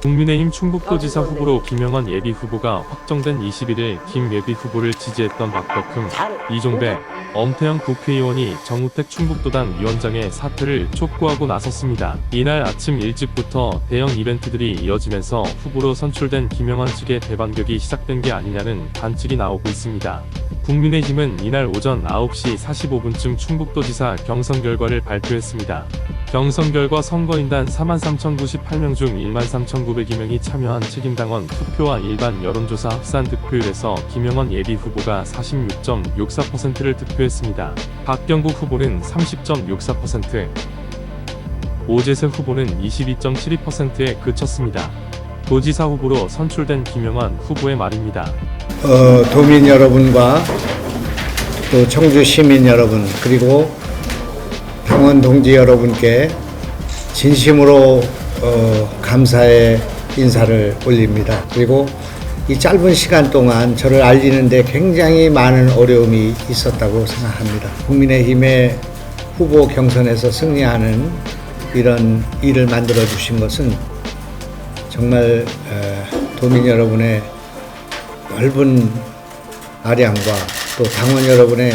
국민의힘 충북도지사 후보로 김영환 예비 후보가 확정된 21일 김 예비 후보를 지지했던 박덕흠, 이종배, 엄태영 국회의원이 정우택 충북도당 위원장의 사퇴를 촉구하고 나섰습니다. 이날 아침 일찍부터 대형 이벤트들이 이어지면서 후보로 선출된 김영환 측의 대반격이 시작된 게 아니냐는 관측이 나오고 있습니다. 국민의힘은 이날 오전 9시 45분쯤 충북도지사 경선 결과를 발표했습니다. 경선 결과 선거인단 43,098명 중 13,902명이 참여한 책임당원 투표와 일반 여론조사 합산 득표율에서 김영원 예비 후보가 46.64%를 득표했습니다. 박경국 후보는 30.64%, 오재세 후보는 22.72%에 그쳤습니다. 도지사 후보로 선출된 김영환 후보의 말입니다. 어, 도민 여러분과 또 청주 시민 여러분 그리고 당원 동지 여러분께 진심으로 어, 감사의 인사를 올립니다. 그리고 이 짧은 시간 동안 저를 알리는데 굉장히 많은 어려움이 있었다고 생각합니다. 국민의힘의 후보 경선에서 승리하는 이런 일을 만들어 주신 것은 정말 에, 도민 여러분의 넓은 아량과 또 당원 여러분의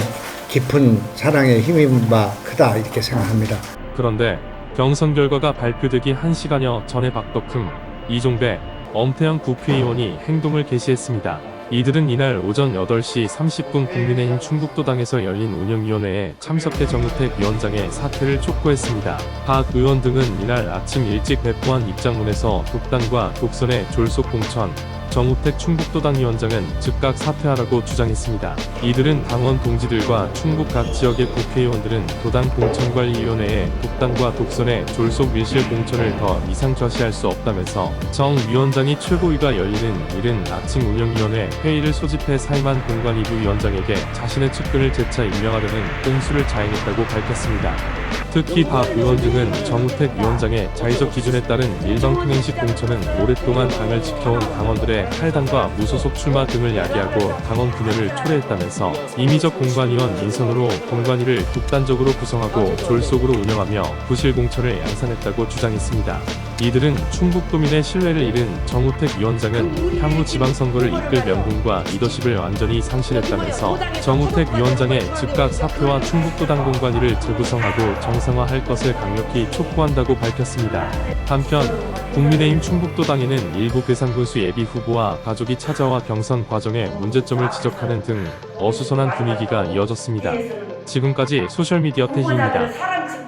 깊은 사랑에 힘입은 바 크다 이렇게 생각합니다. 그런데 경선 결과가 발표되기 1시간여 전에 박덕흠, 이종배, 엄태영 국회의원이 행동을 개시했습니다. 이들은 이날 오전 8시 30분 국민의힘 충북도당에서 열린 운영위원회에 참석해 정우택 위원장의 사퇴를 촉구했습니다. 박 의원 등은 이날 아침 일찍 배포한 입장문에서 독단과 독선의 졸속 공천, 정우택 충북도당 위원장은 즉각 사퇴하라고 주장했습니다. 이들은 당원 동지들과 충북 각 지역의 국회의원들은 도당 공천관리위원회에 독단과 독선의 졸속 밀실 공천을 더 이상 좌시할 수 없다면서 정 위원장이 최고위가 열리는 이른 아침 운영위원회 회의를 소집해 사임한 공관이부 위원장에게 자신의 측근을 재차 임명하려는 공수를 자행했다고 밝혔습니다. 특히 박 의원 등은 정우택 위원장의 자의적 기준에 따른 일정 통행식 공천은 오랫동안 당을 지켜온 당원들의 탈당과 무소속 출마 등을 야기하고 당원 분열을 초래했다면서 임의적 공관위원 인선으로 공관위를 독단적으로 구성하고 졸속으로 운영하며 부실 공천을 양산했다고 주장했습니다. 이들은 충북도민의 신뢰를 잃은 정우택 위원장은 향후 지방선거를 이끌 명분과 리더십을 완전히 상실했다면서 정우택 위원장의 즉각 사퇴와 충북도당 공관위를 재구성하고 정상 화할 것을 강력히 촉구한다고 밝혔습니다. 한편 국민의힘 충북도 당에는 일부 괴산군수 예비 후보와 가족이 찾아와 경선 과정에 문제점을 지적하는 등 어수선한 분위기가 이어졌습니다. 지금까지 소셜미디어 태희입니다.